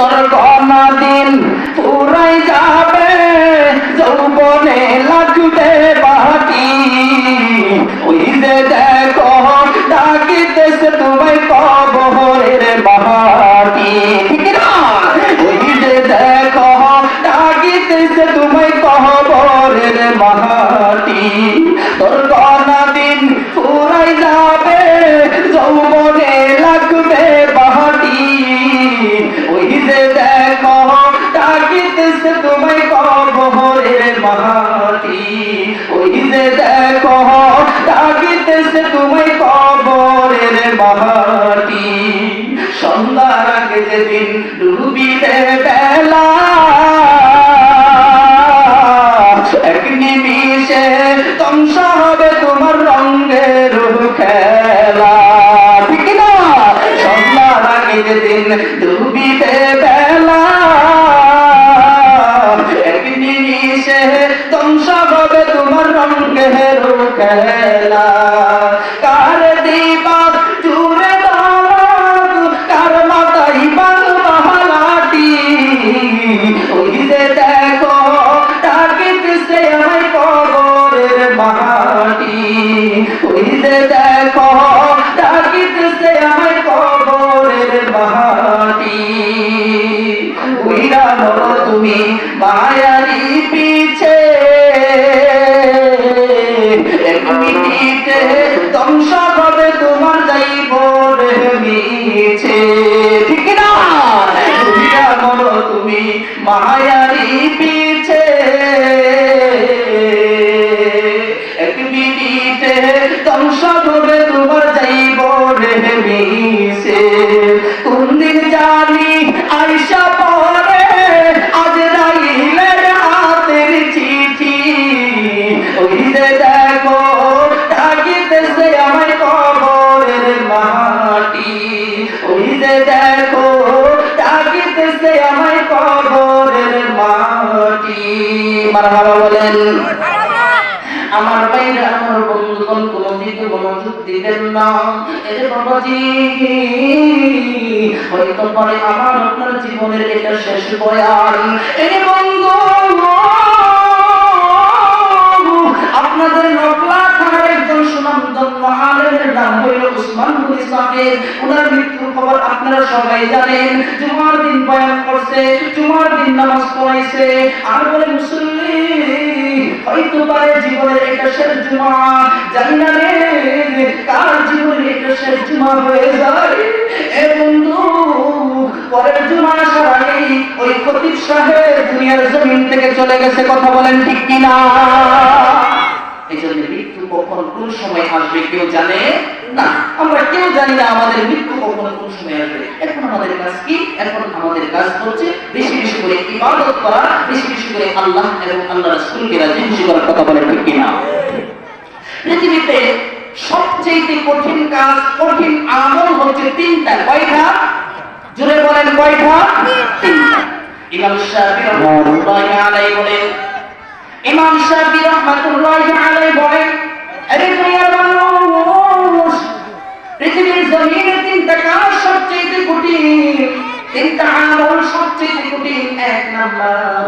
তোর গনা দিন পুরাই যাবে, যৌবনে লাগবে বাকি ওই যে দেখো, ডাকিতেছে তোমায় কবরের বাহাটি ঠিক না? ওই যে দেখো, ডাকিতেছে তোমায় কবরের বাহাটি সন্ধ্যার আগে যেদিন ডুবিবে বেলা। এক নিমিষে তোমার খেলা। ঠিক না সন্ধ্যার যেদিন ডুবিবে বেলা। এক নিমিষে ধ্বংস হবে তোমার রঙের খেলা। ওই যে দেখো, ডাকিতেছে আমায় কবরের মাটি উইরা তুমি, মায়ারি পিছে। মিনিটে ধ্বংস তোমার যাইব মিছে। ঠিক না উইরা তুমি, মায়ারি পিছে। আমার বাইরে আমার বন্ধুগণ কোন দিকে মনোযোগ দিবেন না এদের বাবাজি, হয়তো পরে আমার আপনার জীবনের এটা শেষ বয়ান এই বন্ধু আপনাদের নকলা থানার একজন সুনাম আলেমের নাম হইল সাহেব ওনার মৃত্যুর খবর আপনারা সবাই জানেন। জুমার দিন বয়ান করছে, জুমার দিন নামাজ পড়াইছে। আর বলে, মুসল্লি, হয়তো পারে জীবনের এটা শেষ জুমা। জানি না রে, কার জীবনে এটা শেষ জুমা হয়ে যায়? এ বন্ধু, পরের জুমা ওই খতিব সাহেব দুনিয়ার জমিন থেকে চলে গেছে। কথা বলেন ঠিক কিনা? কখন কোন সময় আসবে, কেউ জানে? না, আমরা কেউ জানি না আমাদের মৃত্যু কখন কোন সময় আসবে। এখন আমাদের কাজ কি? এখন আমাদের কাজ হচ্ছে বেশি বেশি করে ইবাদত করা, বেশি বেশি করে আল্লাহ এবং আল্লাহ রাসূলকে রাজি খুশি করার কথা বলেন ঠিক কিনা? পৃথিবীতে সবচেয়ে কঠিন কাজ, কঠিন আমল হচ্ছে তিনটা। কয়টা? জুড়ে বলেন, কয়টা? তিনটা। ইমাম শাফি রহমাতুল্লাহি আলাইহি বলেন, ইমাম শাফি রহমান জমিনের তিনটা কাজ সবচেয়ে কঠিন। তিনটা আমল সবচেয়ে কঠিন। এক নাম্বার